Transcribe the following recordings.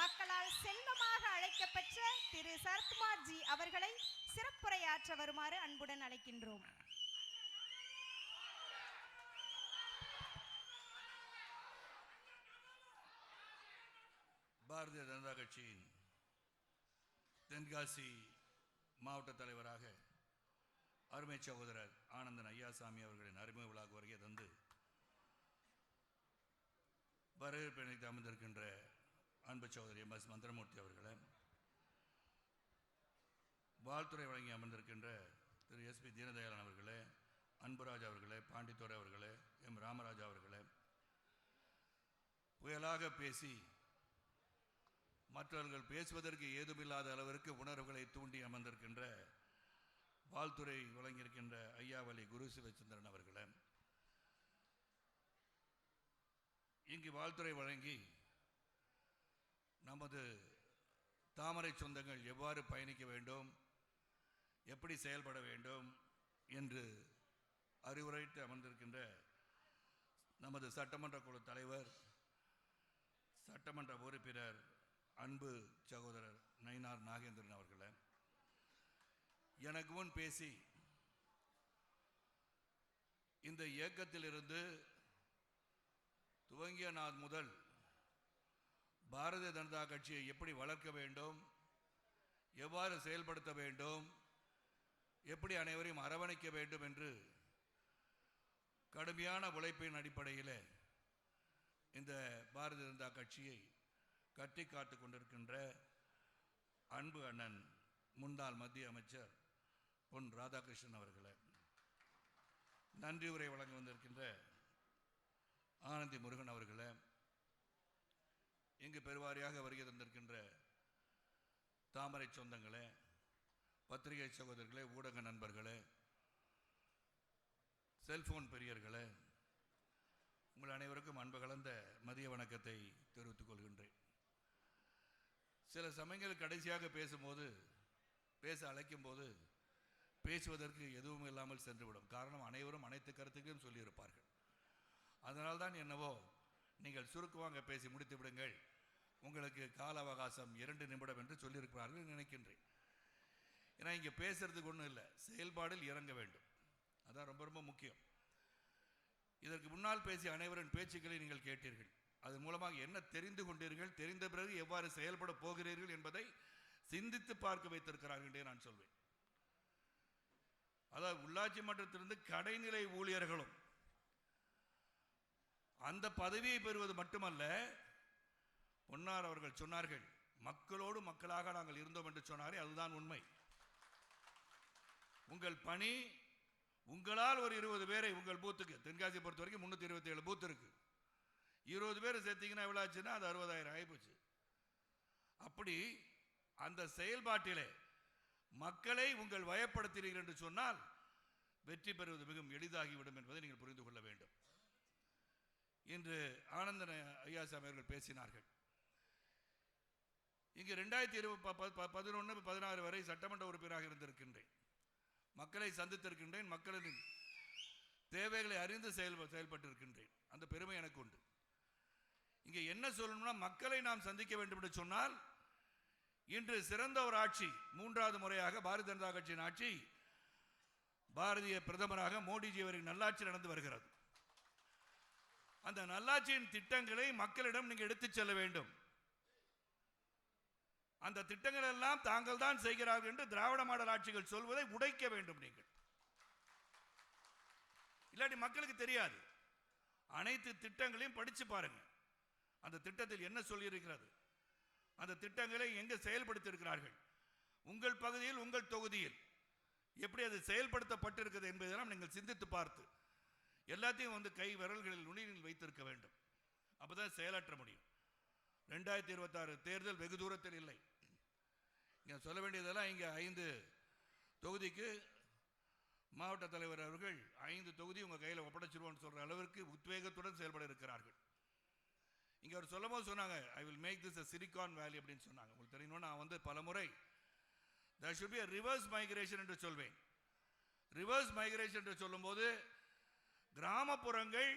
மக்களால் செல்லமாக அழைக்கப்பெற்ற திரு சரத்குமார் ஜி அவர்களை சிறப்புரையாற்ற வருமாறு அன்புடன் அழைக்கின்றோம். பாரதிய ஜனதா கட்சியின் தென்காசி மாவட்ட தலைவராக அருமை சகோதரர் ஆனந்தன் ஐயாசாமி அவர்களின் அருமை விழாக்கு வருகை தந்து வரவேற்பு அளித்து அமர்ந்திருக்கின்ற அன்பு சகோதரி எம் எஸ் மந்திரமூர்த்தி அவர்களை வாழ்த்துறை வழங்கி அமர்ந்திருக்கின்ற திரு எஸ்பி தீனதயாளன் அவர்களே அன்புராஜ் அவர்களே பாண்டித்துறை அவர்களே எம் ராமராஜா அவர்களே புயலாக பேசி மற்றவர்கள் பேசுவதற்கு ஏதுமில்லாத அளவிற்கு உணர்வுகளை தூண்டி அமர்ந்திருக்கின்ற வாழ்த்துறை வழங்கியிருக்கின்ற ஐயாவலி குரு சிவச்சந்திரன் அவர்களே இங்கு வாழ்த்துறை வழங்கி நமது தாமரை சொந்தங்கள் எவ்வாறு பயணிக்க வேண்டும்? எப்படி செயல்பட வேண்டும்? என்று அறிவுரைத்து அமர்ந்திருக்கின்ற நமது சட்டமன்ற குழு தலைவர் சட்டமன்ற உறுப்பினர் அன்பு சகோதரர் நயினார் நாகேந்திரன் அவர்களே எனக்கு முன் பேசி இந்த இயக்கத்திலிருந்து துவங்கிய நாள் முதல் பாரதிய ஜனதா கட்சியை எப்படி வளர்க்க வேண்டும் எவ்வாறு செயல்படுத்த வேண்டும் எப்படி அனைவரையும் அரவணைக்க வேண்டும் என்று கடுமையான உழைப்பின் அடிப்படையில் இந்த பாரதிய ஜனதா கட்சியை கட்டி காத்து கொண்டிருக்கின்ற அன்பு அண்ணன் முன்னாள் மத்திய அமைச்சர் பொன் ராதாகிருஷ்ணன் அவர்களை நன்றி உரை வழங்க வந்திருக்கின்ற ஆனந்தி முருகன் அவர்களை இங்கு பெருவாரியாக வருகை தந்திருக்கின்ற தாமரை சொந்தங்களே பத்திரிகை சகோதரர்களே ஊடக நண்பர்களே செல்போன் பெரியர்களே உங்கள் அனைவருக்கும் அன்பு கலந்த மதிய வணக்கத்தை தெரிவித்துக் கொள்கின்றேன். சில சமயங்கள் கடைசியாக பேசும்போது பேச அழைக்கும் போது பேசுவதற்கு எதுவும் இல்லாமல் சென்றுவிடும். காரணம் அனைவரும் அனைத்து கருத்துக்களையும் சொல்லியிருப்பார்கள். அதனால்தான் என்னவோ நீங்கள் சுருக்குவாங்க பேசி முடித்து விடுங்கள். உங்களுக்கு கால அவகாசம் இரண்டு நிமிடம் என்று சொல்லியிருக்கிறார்கள் நினைக்கின்றேன். ஏன்னா இங்கே பேசுறதுக்கு ஒன்றும் இல்லை. செயல்பாடில் இறங்க வேண்டும். அதான் ரொம்ப ரொம்ப முக்கியம். இதற்கு முன்னால் பேசிய அனைவரின் பேச்சுக்களை நீங்கள் கேட்டீர்கள். அதன் மூலமாக என்ன தெரிந்து கொண்டீர்கள் தெரிந்த பிறகு எவ்வாறு செயல்பட போகிறீர்கள் என்பதை சிந்தித்து பார்க்க வைத்திருக்கிறார்கள் என்றே நான் சொல்வேன். அதாவது உள்ளாட்சி மன்றத்திலிருந்து கடைநிலை ஊழியர்களும் அந்த பதவியை பெறுவது மட்டுமல்ல பொன்னார் அவர்கள் சொன்னார்கள் மக்களோடு மக்களாக நாங்கள் இருந்தோம் என்று சொன்னாரே அதுதான் உண்மை. உங்கள் பணி உங்களால் ஒரு இருபது பேரை உங்கள் பூத்துக்கு தென்காசி பொறுத்த வரைக்கும் முந்நூற்றி இருபத்தி ஏழு பூத்து இருக்கு. இருபது பேர் சேர்த்தீங்கன்னா எவ்வளோ ஆச்சுன்னா அது அறுபதாயிரம் ஆகிப்போச்சு அப்படி அந்த செயல்பாட்டிலே மக்களை உங்கள் வயப்படுத்தினீர்கள் என்று சொன்னால் வெற்றி பெறுவது மிகவும் எளிதாகிவிடும் என்பதை நீங்கள் புரிந்து கொள்ள வேண்டும். இன்று ஆனந்தன ஐயாசாமி அவர்கள் பேசினார்கள். இங்கு ரெண்டாயிரத்தி இருபது பதினொன்று பதினாறு வரை சட்டமன்ற உறுப்பினராக இருந்திருக்கின்றேன். மக்களை சந்தித்திருக்கின்றேன். மக்களின் தேவைகளை அறிந்து செயல் செயல்பட்டிருக்கின்றேன். அந்த பெருமை எனக்கு உண்டு. இங்கே என்ன சொல்லணும்னா மக்களை நாம் சந்திக்க வேண்டும் என்று சொன்னால் இன்று சிறந்த ஒரு ஆட்சி மூன்றாவது முறையாக பாரதிய ஜனதா கட்சியின் ஆட்சி பாரதிய பிரதமராக மோடிஜி அவரின் நல்லாட்சி நடந்து வருகிறது. அந்த நல்லாட்சியின் திட்டங்களை மக்களிடம் நீங்கள் எடுத்துச் செல்ல வேண்டும். அந்த திட்டங்கள் எல்லாம் தாங்கள் தான் செய்கிறார்கள் என்று திராவிட மாடல் ஆட்சிகள் சொல்வதை உடைக்க வேண்டும் நீங்கள். இல்லாட்டி மக்களுக்கு தெரியாது. அனைத்து திட்டங்களையும் படிச்சு பாருங்க. அந்த திட்டத்தில் என்ன சொல்லியிருக்கிறது? அந்த திட்டங்களை எங்கே செயல்படுத்தியிருக்கிறார்கள்? உங்கள் பகுதியில் உங்கள் தொகுதியில் எப்படி அது செயல்படுத்தப்பட்டிருக்கிறது என்பதெல்லாம் நீங்கள் சிந்தித்து பார்த்து எல்லாத்தையும் வந்து கை விரல்களில் நுனியில் வைத்திருக்க வேண்டும். அப்பதான் செயலாற்ற முடியும். ரெண்டாயிரத்தி இருபத்தாறு தேர்தல் வெகு தூரத்தில் இல்லை. இங்கே சொல்ல வேண்டியதெல்லாம் இங்கே ஐந்து தொகுதிக்கு மாவட்ட தலைவர் அவர்கள் ஐந்து தொகுதி உங்கள் கையில் ஒப்படைச்சிருவோம்னு சொல்கிற அளவிற்கு உத்வேகத்துடன் செயல்பட இருக்கிறார்கள். இங்கே அவர் சொல்லும் போது சொன்னாங்க I will make this a Silicon Valley அப்படின்னு சொன்னாங்க. உங்களுக்கு தெரியணும் நான் வந்து பல முறை the should be reverse migration என்று சொல்வேன். ரிவர்ஸ் மைக்ரேஷன் என்று சொல்லும்போது கிராமப்புறங்கள்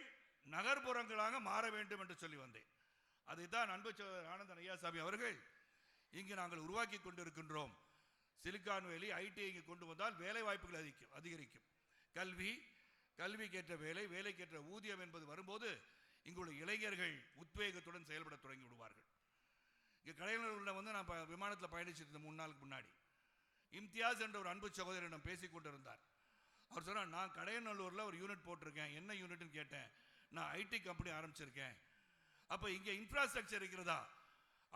நகர்ப்புறங்களாக மாற வேண்டும் என்று சொல்லி வந்தேன். அதைத்தான் அன்பு சகோதரர் ஆனந்தன் ஐயாசாமி அவர்கள் இங்கு நாங்கள் உருவாக்கி கொண்டிருக்கின்றோம். சிலிக்கான் வேலி ஐடி இங்கு கொண்டு வந்தால் வேலை வாய்ப்புகள் அதிகம் அதிகரிக்கும். கல்வி கல்விக்கேற்ற வேலை வேலைக்கேற்ற ஊதியம் என்பது வரும்போது இங்குள்ள இளைஞர்கள் உத்வேகத்துடன் செயல்பட தொடங்கி விடுவார்கள். இங்கே கடையில் வந்து நான் ப- விமானத்தில் பயணிச்சிருந்த மூணு நாளுக்கு முன்னாடி இம்தியாஸ் என்ற ஒரு அன்பு சகோதரனிடம் பேசிக் கொண்டிருந்தார். அவர் சொன்னார் நான் கடையநல்லூரில் ஒரு யூனிட் போட்டிருக்கேன். என்ன யூனிட்னு கேட்டேன். நான் ஐடி கம்பெனி ஆரம்பிச்சிருக்கேன். அப்போ இங்கே இன்ஃப்ராஸ்ட்ரக்சர் இருக்கிறதா?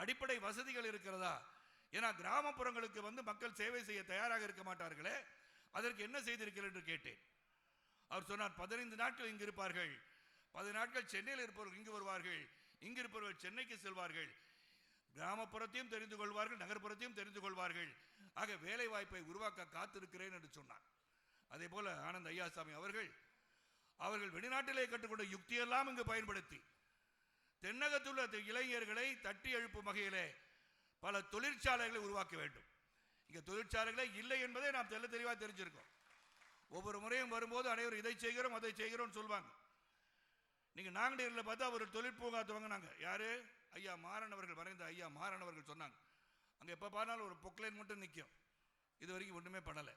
அடிப்படை வசதிகள் இருக்கிறதா? ஏன்னா கிராமப்புறங்களுக்கு வந்து மக்கள் சேவை செய்ய தயாராக இருக்க மாட்டார்களே. அதற்கு என்ன செய்திருக்கிறேன் என்று கேட்டேன். அவர் சொன்னார் பதினைந்து நாட்கள் இங்கு இருப்பார்கள். பதினைந்து நாட்கள் சென்னையில் இருப்பவர்கள் இங்கு வருவார்கள். இங்கு இருப்பவர்கள் சென்னைக்கு செல்வார்கள். கிராமப்புறத்தையும் தெரிந்து கொள்வார்கள் நகர்ப்புறத்தையும் தெரிந்து கொள்வார்கள். ஆக வேலை வாய்ப்பை உருவாக்க காத்திருக்கிறேன் என்று சொன்னார். அதே போல ஆனந்த் ஐயாசாமி அவர்கள் அவர்கள் வெளிநாட்டிலே கற்றுக்கொண்ட யுக்தியெல்லாம் இங்கு பயன்படுத்தி தென்னகத்தில் உள்ள இளைஞர்களை தட்டி எழுப்பும் வகையிலே பல தொழிற்சாலைகளை உருவாக்க வேண்டும். இங்கே தொழிற்சாலைகளே இல்லை என்பதை நாம் தெல்ல தெளிவாக தெரிஞ்சிருக்கோம். ஒவ்வொரு முறையும் வரும்போது அனைவரும் இதை செய்கிறோம் அதை செய்கிறோம் சொல்வாங்க. நீங்கள் நாங்கநீரில் பார்த்தா ஒரு தொழிற்பூங்கா துவங்கினாங்க. யார்? ஐயா மாறன் அவர்கள் மறைந்த ஐயா மாறன் அவர்கள் சொன்னாங்க. அங்கே எப்போ பார்த்தாலும் ஒரு பொக்லைன் மட்டும் நிற்கும் இது வரைக்கும் ஒன்றுமே பண்ணலை.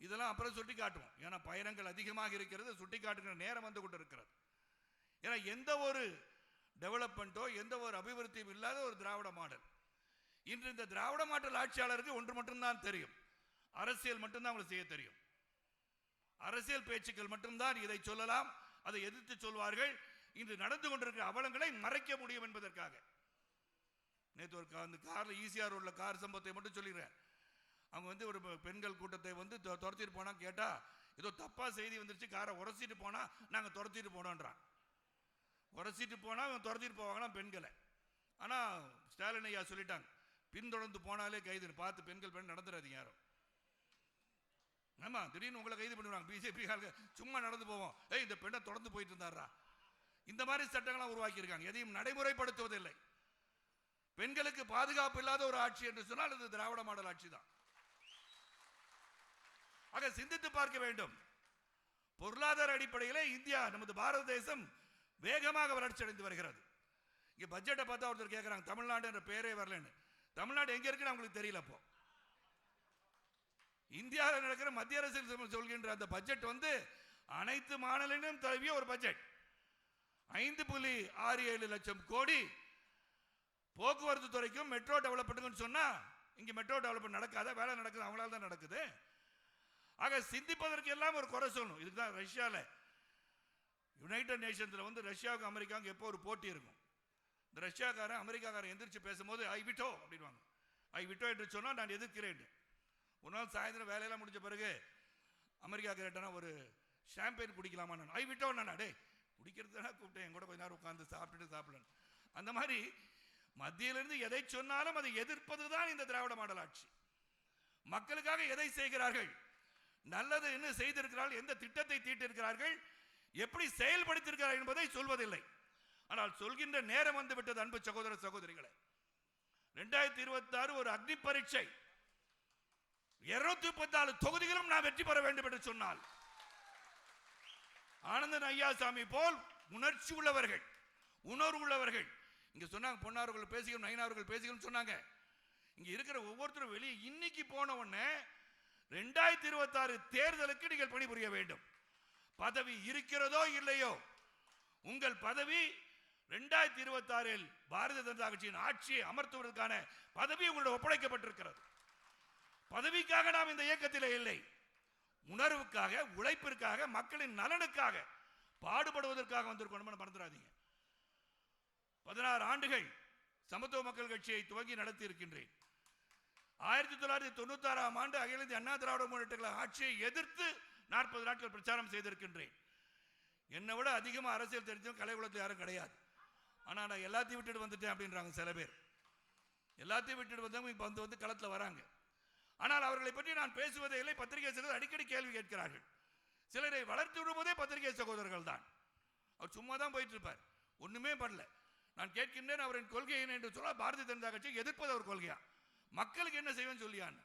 இதெல்லாம் அப்புறம் சுட்டி காட்டுவோம். ஏன்னா பயணங்கள் அதிகமாக இருக்கிறது சுட்டி காட்டுகிற நேரம் வந்து கொண்டு இருக்கிறது ஏன்னா எந்த ஒரு டெவலப்மெண்ட்டோ எந்த ஒரு அபிவிருத்தியும் இல்லாத ஒரு திராவிட மாடல். இன்று இந்த திராவிட மாடல் ஆட்சியாளருக்கு ஒன்று மட்டும்தான் தெரியும். அரசியல் மட்டும்தான் அவங்களுக்கு செய்ய தெரியும். அரசியல் பேச்சுக்கள் மட்டும்தான் இதை சொல்லலாம். அதை எதிர்த்து சொல்வார்கள். இன்று நடந்து கொண்டிருக்கிற அவலங்களை மறைக்க முடியும் என்பதற்காக. நேற்று ஒரு அந்த காரில் ஈஸியாக உள்ள கார் சம்பவத்தை மட்டும் சொல்லிடுறேன். அவங்க வந்து ஒரு பெண்கள் கூட்டத்தை வந்து தொ- துரத்திட்டு போனால் கேட்டால் ஏதோ தப்பாக செய்தி வந்துருச்சு. காரை உரசிட்டு போனால் நாங்கள் துரத்திட்டு போனோன்றான். உரசிட்டு போனா அவன் துரத்திட்டு போவாங்களாம் பெண்களை. ஆனா ஸ்டாலின் ஐயா சொல்லிட்டாங்க பின்தொடர்ந்து போனாலே கைது. பார்த்து பெண்கள் பெண் நடந்துடாதீங்க யாரும். ஆமா திடீர்னு உங்களை கைது பண்ணுவாங்க. பிஜேபி சும்மா நடந்து போவோம். ஏய் இந்த பெண்ணை தொடர்ந்து போயிட்டு இருந்தாரா இந்த மாதிரி சட்டங்கள்லாம் உருவாக்கி இருக்காங்க எதையும் நடைமுறைப்படுத்துவதில்லை. பெண்களுக்கு பாதுகாப்பு இல்லாத ஒரு ஆட்சி என்று சொன்னால் அது திராவிட மாடல் ஆட்சி தான். ஆக சிந்தித்து பார்க்க வேண்டும். பொருளாதார அடிப்படையிலே இந்தியா நமது பாரத தேசம் வேகமாக வளர்ச்சி அடைந்து வருகிறது. இங்கே பட்ஜெட்டை பார்த்தா ஒருத்தர் கேட்குறாங்க தமிழ்நாடு என்ற பேரே வரலன்னு. தமிழ்நாடு எங்கே இருக்குன்னு அவங்களுக்கு தெரியல அப்போ. இந்தியாவில் நடக்கிற மத்திய அரசு சொல்கின்ற அந்த பட்ஜெட் வந்து அனைத்து மாநிலங்களிலும் தழுவிய ஒரு பட்ஜெட் ஐந்து புள்ளி ஆறு ஏழு லட்சம் கோடி போக்குவரத்து துறைக்கும் மெட்ரோ டெவலப்மெண்ட்டுக்கும் சொன்னால் இங்கே மெட்ரோ டெவலப்மெண்ட் நடக்காத வேலை நடக்குது அவங்களால தான் நடக்குது. ஆக சிந்திப்பதற்கு எல்லாம் ஒரு குறை சொல்லணும். இதுக்கு தான் யுனைடெட் நேஷன்ஸில் வந்து ரஷ்யாவுக்கு அமெரிக்காவுக்கு எப்போ ஒரு போட்டி இருக்கும்? இந்த ரஷ்யாக்காரன் அமெரிக்காக்காரன் எந்திரிச்சு பேசும்போது ஐ விட்டோ? அப்படின்வாங்க. ஐ விட்டோ? என்று சொன்னால் நான் எதிர்க்கிறேன். ஒரு நாள் சாயந்தரம் வேலையெல்லாம் முடிஞ்ச பிறகு அமெரிக்கா கேட்டனா ஒரு ஷாம்பெயின் குடிக்கலாமா நான்? ஐ விட்டோ? நான் டேய் குடிக்கிறது தானே கூப்பிட்டேன். என் கூட கொஞ்ச நேரம் உட்காந்து சாப்பிட்டுட்டு சாப்பிடலாம். அந்த மாதிரி மத்தியிலிருந்து எதை சொன்னாலும் அதை எதிர்ப்பது தான் இந்த திராவிட மாடல் ஆட்சி. மக்களுக்காக எதை செய்கிறார்கள்? நல்லது என்ன செய்திருக்கிறார்கள்? எந்த திட்டத்தை தீட்டிருக்கிறார்கள்? எப்படி செயல்படுத்தியிருக்கிறார் என்பதை சொல்வதில்லை. ஆனால் சொல்கின்ற நேரம் வந்து விட்டது அன்பு சகோதர சகோதரிகளே. ரெண்டாயிரத்தி இருபத்தி ஆறு ஒரு அக்னி பரீட்சை. இருநூத்தி முப்பத்தி நாலு தொகுதிகளும் நான் வெற்றி பெற வேண்டும் என்று சொன்னால். ஆனந்தன் ஐயாசாமி போல் உணர்ச்சி உள்ளவர்கள் உணர்வு உள்ளவர்கள். இங்க சொன்னாங்க பொன்னார்கள் பேசிக்கணும் நயினார்கள் பேசிக்கணும் சொன்னாங்க. இங்க இருக்கிற ஒவ்வொருத்தரும் வெளியே இன்னைக்கு போன உடனே ரெண்டாயிரத்தி இருபத்தாறு தேர்தலுக்கு நீங்கள் பணிபுரிய வேண்டும். பதவி இருக்கிறதோ இல்லையோ உங்கள் பதவி ரெண்டாயிரத்தி இருபத்தாறில் பாரதிய ஜனதா கட்சியின் ஆட்சியை அமர்த்துவதற்கான பதவி உங்களுடைய ஒப்படைக்கப்பட்டிருக்கிறது. பதவிக்காக நாம் இந்த இயக்கத்தில் இல்லை. உணர்வுக்காக உழைப்பிற்காக மக்களின் நலனுக்காக பாடுபடுவதற்காக வந்திருக்கணும் மறந்துடாதீங்க. பதினாறு ஆண்டுகள் சமத்துவ மக்கள் கட்சியை துவங்கி நடத்தி இருக்கின்றேன் ஆயிரத்தி தொள்ளாயிரத்தி தொண்ணூத்தி ஆறாம் ஆண்டு அகில இந்திய அண்ணா திராவிட முன்னேற்ற ஆட்சியை எதிர்த்து நாற்பது நாட்கள் பிரச்சாரம் செய்திருக்கின்றேன். என்னை விட அதிகமாக அரசியல் தெரிஞ்சவங்க கலைக்குளத்தில் யாரும் கிடையாது. ஆனால் நான் எல்லாத்தையும் விட்டுட்டு வந்துட்டேன் அப்படின்றாங்க சில பேர். எல்லாத்தையும் விட்டுட்டு வந்தவங்க இப்போ வந்து வந்து களத்தில் வராங்க. ஆனால் அவர்களை பற்றி நான் பேசுவதே இல்லை பத்திரிகை சிலர் அடிக்கடி கேள்வி கேட்கிறார்கள். சிலரை வளர்த்து விடுவதே பத்திரிகை சகோதரர்கள் தான். அவர் சும்மா தான் போயிட்டு இருப்பார் ஒன்றுமே பண்ணல. நான் கேட்கின்றேன் அவரின் கொள்கை என்ன என்று சொல்ல பாரதிய ஜனதா கட்சி எதிர்ப்பது அவர் கொள்கையா? மக்களுக்கு என்ன செய்வேன்னு சொல்லியான்னு.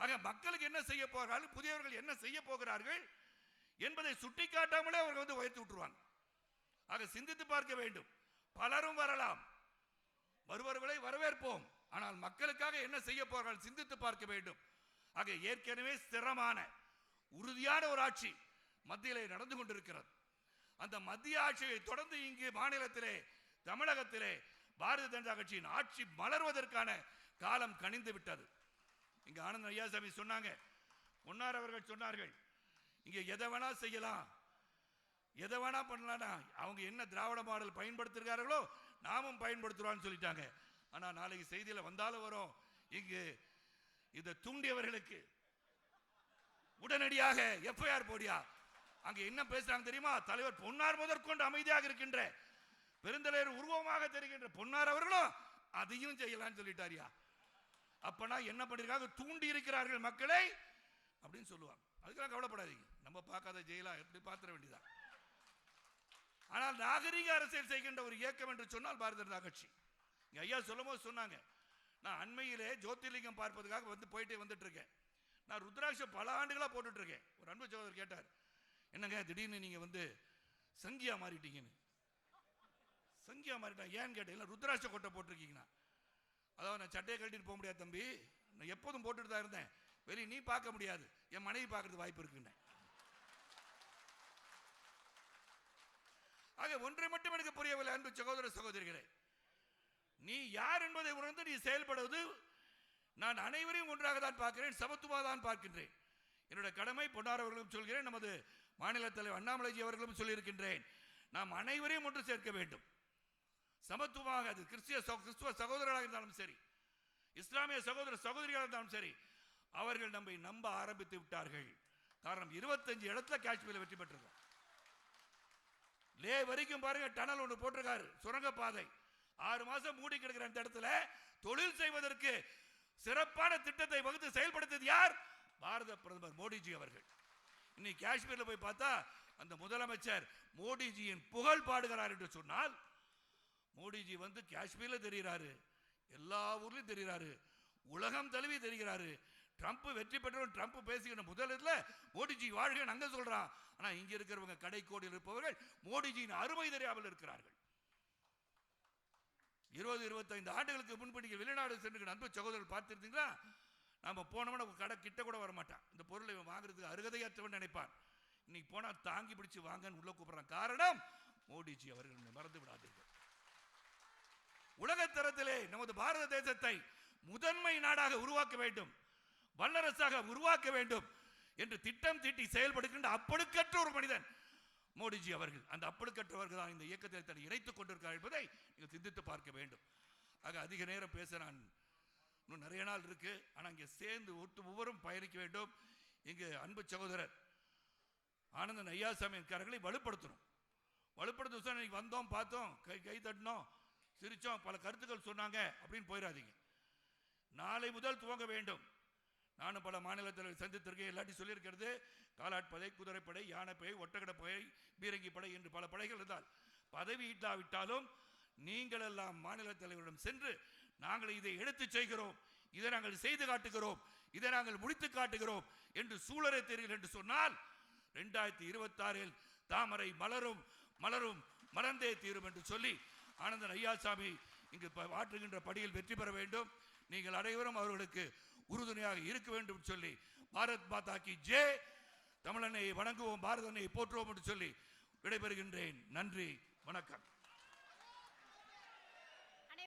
ஆக மக்களுக்கு என்ன செய்ய போகிறார்கள்? புதியவர்கள் என்ன செய்ய போகிறார்கள் என்பதை சுட்டிக்காட்டாமலே அவர்கள் வந்து உயர்த்தி விட்டுருவாங்க. ஆக சிந்தித்து பார்க்க வேண்டும். பலரும் வரலாம். வருபவர்களை வரவேற்போம். ஆனால் மக்களுக்காக என்ன செய்ய போகிறார்கள்? சிந்தித்து பார்க்க வேண்டும். ஆக ஏற்கனவே ஸ்திரமான உறுதியான ஒரு ஆட்சி மத்தியிலே நடந்து கொண்டிருக்கிறது. அந்த மத்திய ஆட்சியை தொடர்ந்து இங்கு மாநிலத்திலே தமிழகத்திலே பாரதிய ஜனதா கட்சியின் ஆட்சி மலர்வதற்கான காலம் கனிந்து விட்டது. இங்க ஆனந்த ஐயாசாமி சொன்னாங்க. பொன்னார் அவர்கள் சொன்னார்கள் இங்க எதை வேணா செய்யலாம். எதை வேணா பண்ணலாம்னா அவங்க என்ன திராவிட மாடல் பயன்படுத்துகிறார்களோ நாமும் பயன்படுத்துறோம்னு சொல்லிட்டாங்க. ஆனா நாளைக்கு செய்தியில வந்தாலும் வரும். இங்கு இதை தூண்டியவர்களுக்கு உடனடியாக எஃப்ஐஆர் போடியா. அங்க என்ன பேசுறாங்க தெரியுமா? தலைவர் பொன்னார் முதற்கொண்டு அமைதியாக இருக்கின்ற பெருந்தலைவர் உருவமாக தெரிகின்ற பொன்னார் அவர்களும் அதையும் செய்யலாம்னு சொல்லிட்டாரியா. அப்பனா என்ன பண்ணிருக்காங்க? தூண்டி இருக்கிறார்கள் மக்களை அப்படின்னு சொல்லுவாங்க. அதுக்கெல்லாம் கவலைப்படாதீங்க. நம்ம பார்க்காத ஜெயிலா எப்படி பார்த்துட வேண்டியதா ஆனால் நாகரிக அரசியல் செய்கின்ற ஒரு இயக்கம் என்று சொன்னால் பாரதிய ஜனதா கட்சி. இங்கே ஐயா சொல்லும் போது சொன்னாங்க நான் அண்மையிலே ஜோதிர்லிங்கம் பார்ப்பதுக்காக வந்து போயிட்டே வந்துட்டு இருக்கேன் நான் ருத்ராட்சம் பல ஆண்டுகளாக போட்டுட்டு இருக்கேன் ஒரு அன்பு சகோதரர் கேட்டார் என்னங்க திடீர்னு நீங்க வந்து சங்கியா மாறிட்டீங்கன்னு? சங்கியா மாறிட்டா ஏன்னு கேட்டீங்கன்னா ருத்ராட்ச கொட்டை போட்டிருக்கீங்கன்னா. அதாவது நான் சட்டையை கழட்டிட்டு போக முடியாது தம்பி. நான் எப்போதும் போட்டுட்டு தான் இருந்தேன். வெளியே நீ பார்க்க முடியாது. என் மனைவி பார்க்கறது வாய்ப்பு இருக்குன்னு ஆக ஒன்றை மட்டும் எனக்கு புரியவில்லை அன்பு சகோதர சகோதரிகளே. நீ யார் என்பதை உணர்ந்து நீ செயல்படுவது நான் அனைவரையும் ஒன்றாக தான் பார்க்கிறேன் சமத்துவமாக தான் பார்க்கின்றேன். என்னுடைய கடமை பொன்னார் அவர்களும் சொல்கிறேன் நமது மாநில தலைவர் அண்ணாமலைஜி அவர்களும் சொல்லியிருக்கின்றேன். நாம் அனைவரையும் ஒன்று சேர்க்க வேண்டும். சமத்துவமாக அது கிறிஸ்திய கிறிஸ்துவ சகோதரர்களாக இருந்தாலும் சரி இஸ்லாமிய சகோதர சகோதரிகளாக இருந்தாலும் சரி அவர்கள் நம்மை நம்ப ஆரம்பித்து விட்டார்கள். காரணம் இருபத்தஞ்சு இடத்துல காஷ்மீரில் வெற்றி பெற்றிருக்கோம். லே வரைக்கும் பாருங்க டனல் ஒன்று போட்டிருக்காரு சுரங்கப்பாதை. ஆறு மாசம் மூடி கிடக்கிற அந்த இடத்துல தொழில் செய்வதற்கு சிறப்பான திட்டத்தை வகுத்து செயல்படுத்தியது யார்? பாரத பிரதமர் மோடிஜி அவர்கள். இன்னைக்கு காஷ்மீர்ல போய் பார்த்தா அந்த முதலமைச்சர் மோடிஜியின் புகழ் பாடுகிறார் என்று சொன்னால் மோடிஜி வந்து காஷ்மீர்ல தெரிகிறாரு. எல்லா ஊர்லயும் தெரிகிறாரு. உலகம் தழுவி தெரிகிறாரு. ட்ரம்ப் வெற்றி பெற்றவன் ட்ரம்ப் பேசுகிற முதலில் மோடிஜி வாழ்க அங்க சொல்றான். ஆனா இங்க இருக்கிறவங்க கடைக்கோடியில் இருப்பவர்கள் மோடிஜியின் அருமை தெரியாமல் இருக்கிறார்கள். இருபது இருபத்தைந்து ஆண்டுகளுக்கு முன்பு வெளிநாடு சென்று அன்பு சகோதரர் பார்த்துருந்தீங்களா? நாம போனோம்னா கடை கிட்ட கூட வர மாட்டான் இந்த பொருளை வாங்குறதுக்கு அருகதையற்றவன் நினைப்பான். இன்னைக்கு போனா தாங்கி பிடிச்சு வாங்கன்னு உள்ள கூப்பிடுறான். காரணம் மோடிஜி அவர்கள். மறந்து விடாதீர்கள். உலகத்தரத்திலே நமது பாரத தேசத்தை முதன்மை நாடாக உருவாக்க வேண்டும் வல்லரசாக உருவாக்க வேண்டும் என்று திட்டம் தீட்டி செயல்படுகின்ற அப்பழுக்கற்ற ஒரு மனிதன் மோடிஜி அவர்கள். அந்த அப்பழுக்கற்றவர்கள் தான் இந்த இயக்கத்தில் தன்னை இணைத்துக் கொண்டிருக்கிறார் என்பதை நீங்கள் சிந்தித்து பார்க்க வேண்டும். ஆக அதிக நேரம் பேச நான் இன்னும் நிறைய நாள் இருக்கு. ஆனா இங்கே சேர்ந்து ஒட்டு ஒவ்வொரும் பயணிக்க வேண்டும். இங்கு அன்பு சகோதரர் ஆனந்தன் ஐயாசாமி இருக்கார்களை வலுப்படுத்தணும். வலுப்படுத்த வந்தோம் பார்த்தோம் கை கை தட்டினோம். சிரித்தோம் பல கருத்துக்கள் சொன்னாங்க அப்படின்னு போயிடாதீங்க. நாளை முதல் துவங்க வேண்டும். நானும் பல மாநிலத்தில் சந்தித்திருக்கேன். எல்லாத்தையும் சொல்லியிருக்கிறது காலாட்படை குதிரைப்படை யானைப்படை ஒட்டகடப்படை பீரங்கி படை என்று பல படைகள் இருந்தால் பதவி இல்லாவிட்டாலும் நீங்கள் எல்லாம் மாநில தலைவரிடம் சென்று நாங்கள் இதை எடுத்து செய்கிறோம். இதை நாங்கள் செய்து காட்டுகிறோம். இதை நாங்கள் முடித்து காட்டுகிறோம் என்று சூழலை தெரியும் என்று சொன்னால் ரெண்டாயிரத்தி இருபத்தாறில் தாமரை மலரும் மலரும் மலர்ந்தே தீரும் என்று சொல்லி ஆனந்தன் ஐயாசாமி இங்கு ப- ஆற்றுகின்ற படியில் வெற்றி பெற வேண்டும். நீங்கள் அனைவரும் அவர்களுக்கு உறுதுணையாக இருக்க வேண்டும் சொல்லி பாரத் மாதா கி ஜே தமிழனை வணங்குவோம் பாரதனை போற்றுவோம் என்று சொல்லி விடைபெறுகின்றேன். நன்றி வணக்கம்.